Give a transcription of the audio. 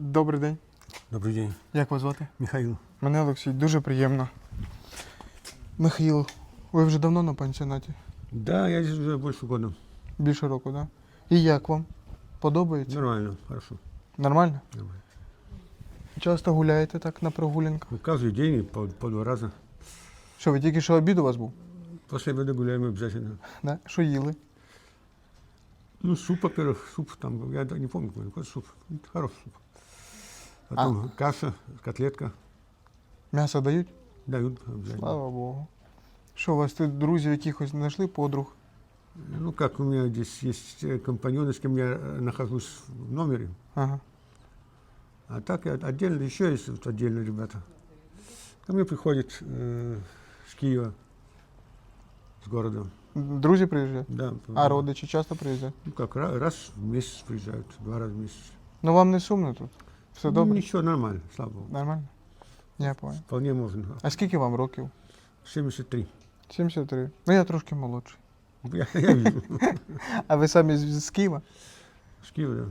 Добрий день. Добрый день, Як вас звати? Михаил. Мене Олексій, дуже приємно. Михайло, ви вже давно на пансіонаті? Да, я здесь уже больше года. Більше року, так? Да? І як вам? Подобається? Нормально, хорошо. Нормально? Нормально. Часто гуляєте так на прогулянках? Ну, каждый день по, по два раза. Що, ви тільки що обід у вас був? После обеда гуляем обязательно. Да? Що їли? Ну, суп, во-первых, суп там, я да- не помню, какой, какой суп. Ну, Хороший суп. Потом каша, котлетка. М'ясо дають? Дают обязательно. Слава Богу. Що, у вас тут друзів якихось знайшли, подруг? Ну, как у меня здесь есть э, компаньоны, с кем я э, нахожусь в номере. Ага. А так я отдельно, еще есть вот отдельно ребята. Ко мне приходят э, с Киева, с города. Друзі приїжджають? Да. А родичі часто приїжджають? Ну как, ра- раз в месяц приезжают, два раза в месяц. Ну вам не сумно тут? Все Ну, добре? ничего, нормально, слава богу. Нормально? Я понял. Вполне можно. А скільки вам років? 73. 73. Ну я трошки молодший. Я, я вижу. А ви самі з, з Києва? З Києва. да.